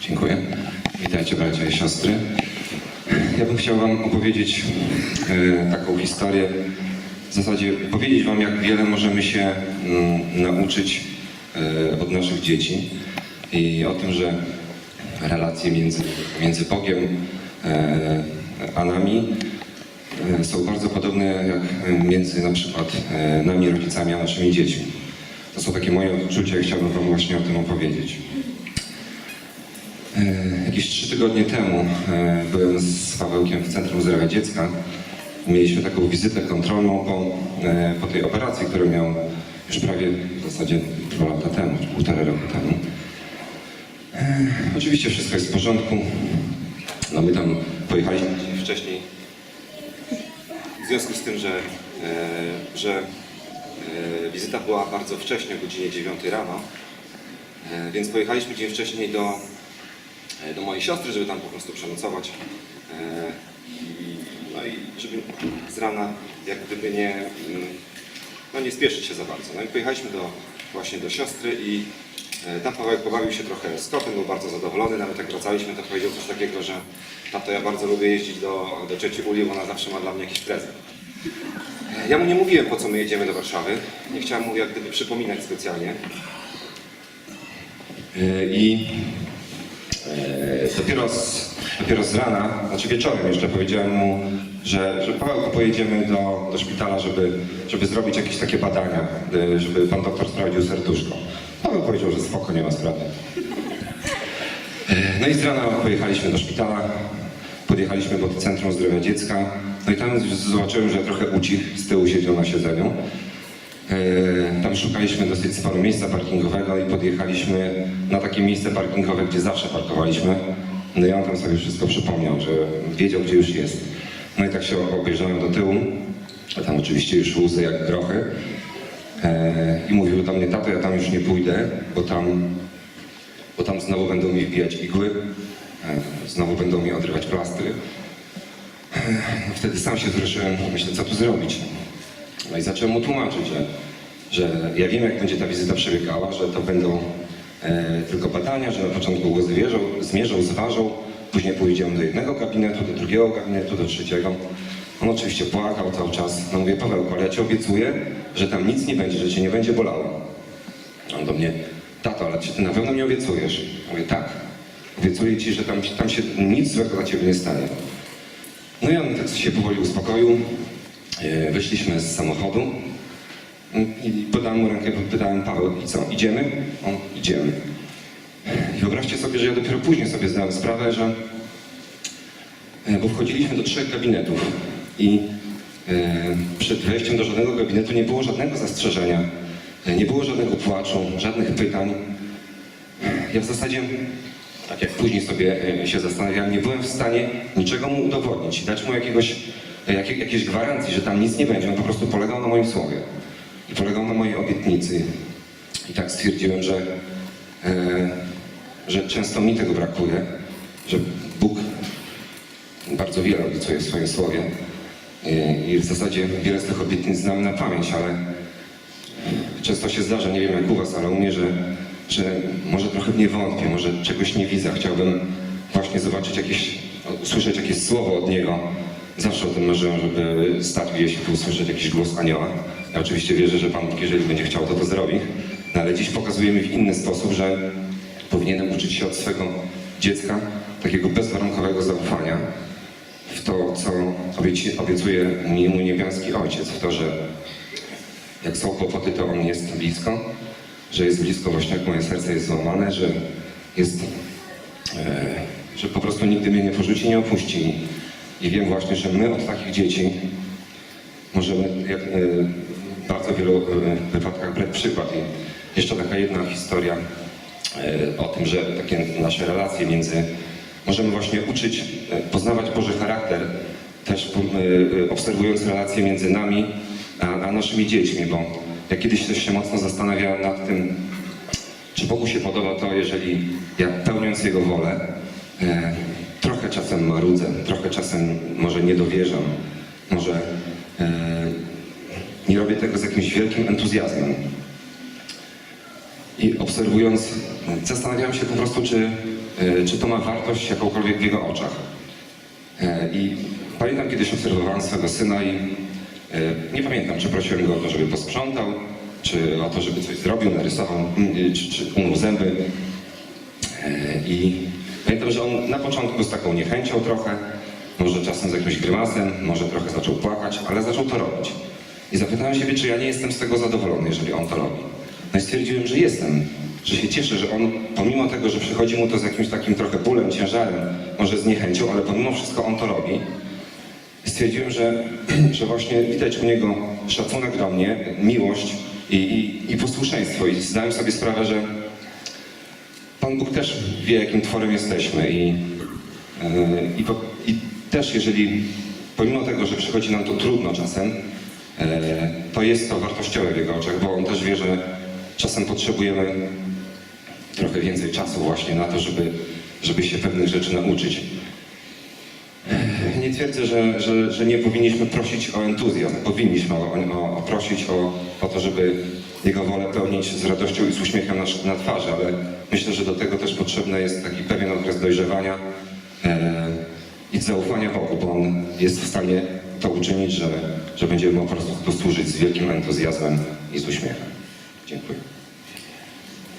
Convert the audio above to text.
Dziękuję. Witajcie bracia i siostry. Ja bym chciał wam opowiedzieć e, taką historię, w zasadzie powiedzieć wam, jak wiele możemy się mm, nauczyć e, od naszych dzieci i o tym, że relacje między, między Bogiem e, a nami e, są bardzo podobne jak między na przykład e, nami, rodzicami, a naszymi dziećmi. To są takie moje odczucia i chciałbym wam właśnie o tym opowiedzieć. E, Jakieś trzy tygodnie temu e, byłem z Pawełkiem w Centrum Zdrowia Dziecka. Mieliśmy taką wizytę kontrolną po, e, po tej operacji, którą miał już prawie w zasadzie dwa lata temu, czy półtora roku temu. Oczywiście wszystko jest w porządku. No my tam pojechaliśmy wcześniej. W związku z tym, że, że wizyta była bardzo wcześnie, o godzinie 9 rano, więc pojechaliśmy dzień wcześniej do, do mojej siostry, żeby tam po prostu przenocować. E, i, no i żeby z rana jak gdyby nie, mm, no nie spieszyć się za bardzo. No i pojechaliśmy do, właśnie do siostry i e, tam Paweł pobawił się trochę z kotem, był bardzo zadowolony, nawet jak wracaliśmy, to powiedział coś takiego, że tato, ja bardzo lubię jeździć do, do cioci Uli, bo ona zawsze ma dla mnie jakiś prezent. E, Ja mu nie mówiłem, po co my jedziemy do Warszawy. Nie chciałem mu jak gdyby przypominać specjalnie. E, I e, dopiero z, dopiero z rana, znaczy wieczorem jeszcze powiedziałem mu, że, że Pawełku pojedziemy do, do szpitala, żeby, żeby zrobić jakieś takie badania, e, żeby pan doktor sprawdził serduszko. Paweł powiedział, że spoko, nie ma sprawy. E, No i z rana pojechaliśmy do szpitala, podjechaliśmy pod Centrum Zdrowia Dziecka, no i tam zobaczyłem, że trochę ucich z tyłu siedział na siedzeniu. E, Tam szukaliśmy dosyć sporo miejsca parkingowego i podjechaliśmy na takie miejsce parkingowe, gdzie zawsze parkowaliśmy. No i on tam sobie wszystko przypomniał, że wiedział, gdzie już jest. No i tak się obejrzałem do tyłu, a tam oczywiście już łzy jak grochy. E, I mówił do mnie, tato, ja tam już nie pójdę, bo tam, bo tam znowu będą mi wbijać igły, e, znowu będą mi odrywać plastry. E, Wtedy sam się wzruszyłem, myślę, co tu zrobić. No i zacząłem mu tłumaczyć, że, że ja wiem, jak będzie ta wizyta przebiegała, że to będą e, tylko badania, że na początku go zwierzą, zmierzą, później pójdziemy do jednego gabinetu, do drugiego gabinetu, do trzeciego. On oczywiście płakał cały czas. No mówię, Pawełku, ale ja ci obiecuję, że tam nic nie będzie, że cię nie będzie bolało. On do mnie, tato, ale czy ty na pewno mi obiecujesz? Mówię, tak. Obiecuję ci, że tam, tam się nic złego dla ciebie nie stanie. No i on tak się powoli uspokoił. E, Wyszliśmy z samochodu i podałem mu rękę, pytałem Paweł, i co, idziemy? On, idziemy. I wyobraźcie sobie, że ja dopiero później sobie zdałem sprawę, że e, bo wchodziliśmy do trzech gabinetów i e, przed wejściem do żadnego gabinetu nie było żadnego zastrzeżenia, e, nie było żadnego płaczu, żadnych pytań. Ja w zasadzie, tak jak później sobie się zastanawiałem, nie byłem w stanie niczego mu udowodnić dać mu jakiegoś, jakie, jakiejś gwarancji, że tam nic nie będzie. On po prostu polegał na moim słowie polegał na mojej obietnicy. I tak stwierdziłem, że, e, że często mi tego brakuje, że Bóg bardzo wiele obiecuje w swoim słowie E, i w zasadzie wiele z tych obietnic znam na pamięć, ale często się zdarza, nie wiem jak u Was, ale u mnie, że, że może trochę nie wątpię, może czegoś nie widzę. Chciałbym właśnie zobaczyć jakieś, usłyszeć jakieś słowo od Niego. Zawsze o tym marzyłem, żeby stać gdzieś i usłyszeć jakiś głos anioła. Ja oczywiście wierzę, że Pan jeżeli będzie chciał, to to zrobi. No, ale dziś pokazuje mi w inny sposób, że powinienem uczyć się od swego dziecka takiego bezwarunkowego zaufania w to, co obiecuje mi mój niebiański ojciec, w to, że jak są kłopoty, to on jest blisko, że jest blisko właśnie jak moje serce jest złamane, że jest, e, że po prostu nigdy mnie nie porzuci, nie opuści. I wiem właśnie, że my od takich dzieci możemy jak, e, w bardzo wielu e, wypadkach brać przykład. I jeszcze taka jedna historia e, o tym, że takie nasze relacje między możemy właśnie uczyć, poznawać Boży charakter, też obserwując relacje między nami a, a naszymi dziećmi, bo ja kiedyś też się mocno zastanawiałem nad tym, czy Bogu się podoba to, jeżeli ja pełniąc Jego wolę, trochę czasem marudzę, trochę czasem może nie dowierzam, może nie robię tego z jakimś wielkim entuzjazmem. I obserwując, zastanawiałem się po prostu, czy e, czy to ma wartość jakąkolwiek w jego oczach. E, I pamiętam kiedyś obserwowałem swego syna i e, nie pamiętam, czy prosiłem go o to, żeby posprzątał, czy o to, żeby coś zrobił, narysował, mm, czy, czy umył zęby. E, I pamiętam, że on na początku z taką niechęcią trochę, może czasem z jakimś grymasem, może trochę zaczął płakać, ale zaczął to robić. I zapytałem siebie, czy ja nie jestem z tego zadowolony, jeżeli on to robi. No i stwierdziłem, że jestem, że się cieszę, że on pomimo tego, że przychodzi mu to z jakimś takim trochę bólem, ciężarem, może z niechęcią, ale pomimo wszystko on to robi. Stwierdziłem, że, że właśnie widać u niego szacunek do mnie, miłość i, i, i posłuszeństwo. I zdałem sobie sprawę, że Pan Bóg też wie, jakim tworem jesteśmy i, yy, i, i też jeżeli pomimo tego, że przychodzi nam to trudno czasem, yy, to jest to wartościowe w Jego oczach, bo On też wie, że czasem potrzebujemy trochę więcej czasu właśnie na to, żeby, żeby się pewnych rzeczy nauczyć. Nie twierdzę, że, że, że nie powinniśmy prosić o entuzjazm. Powinniśmy o, o, o prosić o, o to, żeby Jego wolę pełnić z radością i z uśmiechem na, na twarzy, ale myślę, że do tego też potrzebny jest taki pewien okres dojrzewania e, i zaufania Bogu, bo On jest w stanie to uczynić, że, że będziemy po prostu służyć z wielkim entuzjazmem i z uśmiechem. Dziękuję.